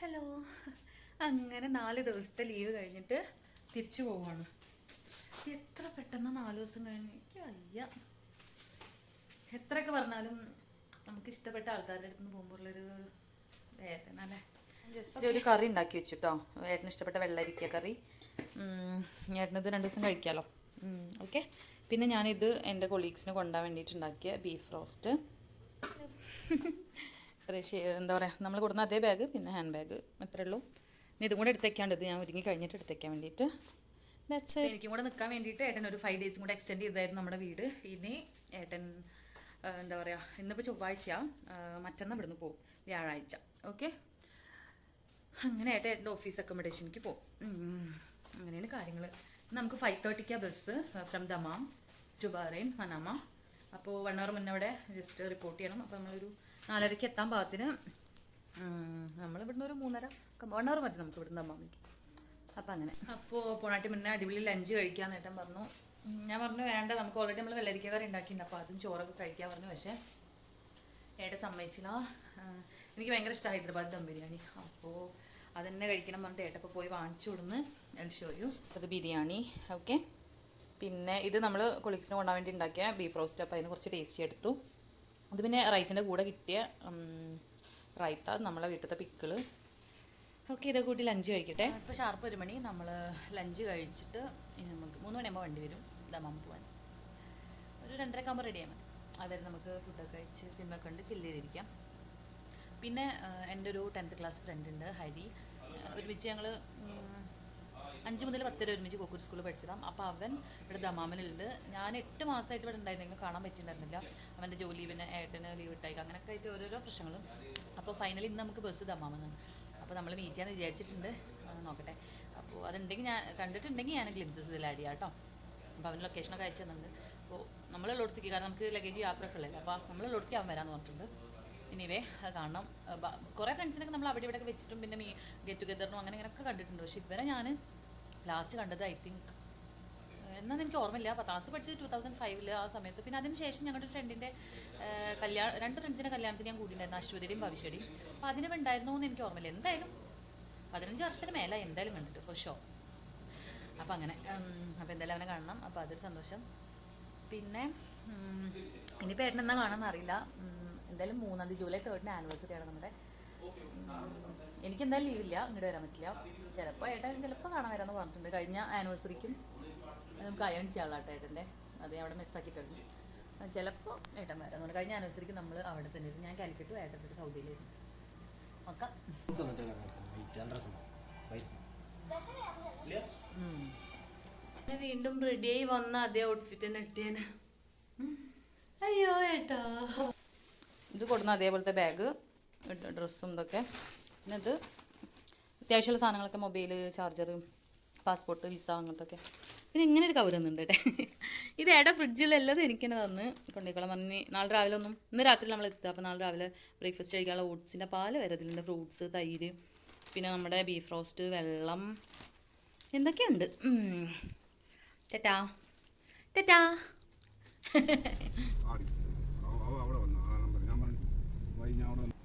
Hello. അങ്ങനെ നാല് ദിവസത്തെ ലീവ് കഴിഞ്ഞിട്ട് തിരിച്ചു പോവാണ്. എത്ര പെട്ടെന്ന് നാല് ദിവസം കഴിഞ്ഞ്? എനിക്ക് അയ്യ എത്രയൊക്കെ പറഞ്ഞാലും നമുക്ക് ഇഷ്ടപ്പെട്ട ആൾക്കാരുടെ അടുത്ത് നിന്ന് പോകുമ്പോഴുള്ളൊരു വേദന അല്ലേ? ജസ്റ്റ് ഒരു കറി ഉണ്ടാക്കി വെച്ചിട്ടോ. ഏട്ടന് ഇഷ്ടപ്പെട്ട വെള്ളരിക്ക കറി. ഏട്ടനത് രണ്ട് ദിവസം കഴിക്കാമല്ലോ ഓക്കെ പിന്നെ ഞാനിത് എന്റെ കൊളീഗ്സിന് കൊണ്ടുപോകാൻ വേണ്ടിയിട്ട് ഉണ്ടാക്കിയ ബീഫ് റോസ്റ്റ് എന്താ പറയുക നമ്മൾ കൊടുക്കുന്ന അതേ ബാഗ് പിന്നെ ഹാൻഡ് ബാഗ് അത്രേ ഉള്ളൂ. ഇനി ഇതും കൂടെ എടുത്തേക്കാണ്ട് ഞാൻ ഒരുങ്ങി കഴിഞ്ഞിട്ട് എടുത്തേക്കാൻ വേണ്ടിയിട്ട്. എനിക്കും കൂടെ നിൽക്കാൻ വേണ്ടിയിട്ട് ഏട്ടൻ ഒരു ഫൈവ് ഡേയ്സും കൂടെ എക്സ്റ്റെൻഡ് ചെയ്തായിരുന്നു നമ്മുടെ വീട്. ഇനി ഏട്ടൻ എന്താ പറയുക ഇന്നിപ്പോൾ ചൊവ്വാഴ്ചയാണ് മറ്റന്നാൾ ഇവിടുന്ന് പോകും വ്യാഴാഴ്ച. ഓക്കെ അങ്ങനെ ഏട്ടൻ ഏട്ടന്റെ ഓഫീസ് അക്കോമഡേഷനിക്ക് പോകും അങ്ങനെയാണ് കാര്യങ്ങൾ നമുക്ക് five തേർട്ടിക്കാണ് bus from Dammam to Bahrain Manama അപ്പോൾ വൺ അവർ മുന്നേ അവിടെ ജസ്റ്റ് റിപ്പോർട്ട് ചെയ്യണം. അപ്പോൾ നമ്മളൊരു നാലരയ്ക്ക് എത്താൻ പാകത്തിന് നമ്മൾ ഇവിടുന്ന് ഒരു മൂന്നര വൺ അവർ മതി നമുക്ക് ഇവിടുന്ന് അമ്മാമിക്ക് അപ്പം അങ്ങനെ. അപ്പോൾ പോണാട്ടി മുന്നേ അടിപൊളി ലഞ്ച് കഴിക്കാൻ നേട്ടം പറഞ്ഞു. ഞാൻ പറഞ്ഞു വേണ്ട നമുക്ക് ഓൾറെഡി നമ്മൾ വെള്ളരിക്ക കറി ഉണ്ടാക്കിയിട്ടുണ്ട്. അപ്പോൾ അതും ചോറൊക്കെ കഴിക്കാൻ പറഞ്ഞു. പക്ഷേ ഏട്ടാ സമ്മതിച്ചില്ല. എനിക്ക് ഭയങ്കര ഇഷ്ടമാണ് ഹൈദരാബാദ് ദം ബിരിയാണി. അപ്പോൾ അതന്നെ കഴിക്കണം പറഞ്ഞിട്ട് ഏട്ടപ്പോൾ പോയി വാങ്ങിച്ചു കൊടുന്ന്. ഷോയു അത് ബിരിയാണി. ഓക്കെ പിന്നെ ഇത് നമ്മൾ കൊളിക്സിന് കൊണ്ടാൻ വേണ്ടി ഉണ്ടാക്കിയ ബീഫ് റോസ്റ്റ് അപ്പോൾ അതിന് കുറച്ച് ടേസ്റ്റി എടുത്തു. അത് പിന്നെ റൈസിന്റെ കൂടെ കിട്ടിയ റൈത്ത നമ്മളെ വീട്ടിലത്തെ പിക്കിൾ ഓക്കെ ഇതേ കൂട്ടി ലഞ്ച് കഴിക്കട്ടെ. ഇപ്പോൾ ഷാർപ്പ് ഒരു മണി. നമ്മൾ ലഞ്ച് കഴിച്ചിട്ട് ഇനി നമുക്ക് മൂന്ന് മണിയാകുമ്പോൾ വണ്ടി വരും. ദമാം പോവാൻ. ഒരു രണ്ടരക്ക് ആകുമ്പോൾ റെഡി ആയാൽ മതി. അതുവരെ നമുക്ക് ഫുഡൊക്കെ കഴിച്ച് സിനിമയൊക്കെ കണ്ട് ചില്ല് ചെയ്തിരിക്കാം. പിന്നെ എന്റെ ഒരു ടെൻത്ത് ക്ലാസ് ഫ്രണ്ട് ഉണ്ട് ഹരി. ഒരുമിച്ച് ഞങ്ങൾ അഞ്ച് മുതൽ പത്ത് വരെ ഒരുമിച്ച് കോക്കൂർ സ്കൂളിൽ പഠിച്ചതാണ്. അപ്പോൾ അവൻ ഇവിടെ ദമാമിലുണ്ട്. ഞാൻ എട്ട് മാസമായിട്ട് ഇവിടെ ഉണ്ടായിരുന്നെങ്കിലും കാണാൻ പറ്റിയിട്ടുണ്ടായിരുന്നില്ല. അവന്റെ ജോലി പിന്നെ ഏട്ടന് ലീവ് ഇട്ടായി. അങ്ങനെയൊക്കെ ആയിട്ട് ഓരോരോ പ്രശ്നങ്ങളും. അപ്പോൾ ഫൈനലി ഇന്ന് നമുക്ക് ബസ് ദമാമെന്നാണ് അപ്പോൾ നമ്മൾ മീറ്റ് ചെയ്യാന്ന് വിചാരിച്ചിട്ടുണ്ട്. നോക്കട്ടെ. അപ്പോൾ അതുണ്ടെങ്കിൽ ഞാൻ കണ്ടിട്ടുണ്ടെങ്കിൽ ഞാൻ ഗ്ലിംസസ് ഇതിൽ ആഡ് ചെയ്യാം കേട്ടോ. അപ്പോൾ അവന് ലൊക്കേഷനൊക്കെ അയച്ചു തന്നിട്ടുണ്ട്. അപ്പോൾ നമ്മളുള്ളടത്തേക്ക് കാരണം നമുക്ക് ലഗേജ് യാത്രയൊക്കെ അപ്പോൾ നമ്മളുള്ളടത്തേക്ക് അവൻ വരാമെന്ന് പറഞ്ഞിട്ടുണ്ട്. ഇനിവേ കാണണം. കുറേ ഫ്രണ്ട്സിനൊക്കെ നമ്മൾ അവിടെ ഇവിടെയൊക്കെ വെച്ചിട്ടും പിന്നെ മീ ഗെറ്റ് ടുഗെദറിനും അങ്ങനെ ഇങ്ങനെയൊക്കെ കണ്ടിട്ടുണ്ട്. പക്ഷേ ഇവരെ ഞാൻ ലാസ്റ്റ് കണ്ടത് ഐ തിങ്ക് എന്നാന്ന് എനിക്ക് ഓർമ്മയില്ല. പത്താം ക്ലാസ് പഠിച്ചത് ടൂ തൗസൻഡ് ഫൈവിൽ ആ സമയത്ത്. പിന്നെ അതിന് ശേഷം ഞങ്ങളുടെ ഫ്രണ്ടിന്റെ കല്യാണം രണ്ട് ഫ്രണ്ട്സിന്റെ കല്യാണത്തിന് ഞാൻ കൂടിയിട്ടുണ്ടായിരുന്നു അശ്വതിയുടെയും ഭവിഷ്യയുടെയും. അപ്പോൾ അതിന് ഉണ്ടായിരുന്നു എന്ന് എനിക്ക് ഓർമ്മയില്ല. എന്തായാലും പതിനഞ്ച് വർഷത്തിന് മേലെ എന്തായാലും കണ്ടിട്ട് ഫോർ ഷോ അപ്പം അങ്ങനെ അപ്പോൾ എന്തായാലും അവനെ കാണണം. അപ്പോൾ അതൊരു സന്തോഷം. പിന്നെ ഇനിയിപ്പോൾ ഏട്ടൻ എന്നാ കാണാമെന്ന് അറിയില്ല. എന്തായാലും മൂന്നാം തീയതി ജൂലൈ തേർഡിന് ആനിവേഴ്സറി ആണ് നമ്മുടെ എനിക്ക് എന്തായാലും ലീവില്ല ഇങ്ങോട്ട് വരാൻ പറ്റില്ല. ചിലപ്പോൾ ഏട്ടൻ ചിലപ്പോൾ കാണാൻ വരാമെന്ന് പറഞ്ഞിട്ടുണ്ട്. കഴിഞ്ഞ ആനിവേഴ്സറിക്കും നമുക്ക് അയൺ ചെയ്യാനുള്ള ഏട്ടന്റെ. അത് അവിടെ മിസ്സാക്കി കഴിഞ്ഞു. ചിലപ്പോൾ ഏട്ടൻ വരാം അതുകൊണ്ട് കഴിഞ്ഞ ആനിവേഴ്സറിക്ക് നമ്മൾ അവിടെ തന്നെ ഇരുന്നു. ഞാൻ കാലിക്കറ്റും ഏട്ടന്റെ സൗദിയിലായിരുന്നു പിന്നെ വീണ്ടും റെഡിയായി വന്ന അതേ ഔട്ട്ഫിറ്റ് തന്നെ ഇട്ടേന്. അയ്യോ ഏട്ടാ. ഇത് കൊടുന്ന അതേപോലത്തെ ബാഗ് ഡ്രസ്സും ഇതൊക്കെ. പിന്നെ ഇത് അത്യാവശ്യമുള്ള സാധനങ്ങളൊക്കെ മൊബൈൽ ചാർജർ പാസ്പോർട്ട് വിസ അങ്ങനത്തൊക്കെ. പിന്നെ ഇങ്ങനെ ഒരു കവർ തന്നുണ്ട് കേട്ടോ. ഇത് ഏട്ടാ ഫ്രിഡ്ജിലെല്ലതും എനിക്ക് തന്നെ തന്ന് കൊണ്ടുപോയിക്കോളാം പറഞ്ഞ് നാളെ രാവിലെ ഒന്നും ഇന്ന് രാത്രി നമ്മൾ എത്തുക അപ്പോൾ നാളെ രാവിലെ ബ്രേക്ക്ഫാസ്റ്റ് കഴിക്കാനുള്ള ഓട്സിന്റെ പാൽ വരെ ഫ്രൂട്ട്സ് തൈര് പിന്നെ നമ്മുടെ ബീഫ് റോസ്റ്റ് വെള്ളം എന്തൊക്കെയുണ്ട്? ടെറ്റാ. ടാറ്റാ ആടി അവ- അവ അവിടെ വന്നു ആ നമ്പർ ഞാൻ പറഞ്ഞു വൈ ഞാൻ അവിടെ വന്നു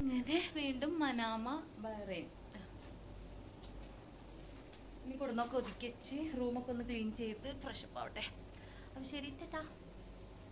അങ്ങനെ വീണ്ടും മനാമ ബഹ്റൈൻ ഇനി കൊടുന്നൊക്കെ ഒതുക്കി വെച്ച് റൂമൊക്കെ ഒന്ന് ക്ലീൻ ചെയ്ത് ഫ്രഷ് അപ്പ് ആവട്ടെ. അപ്പം ശരി ടാറ്റാ.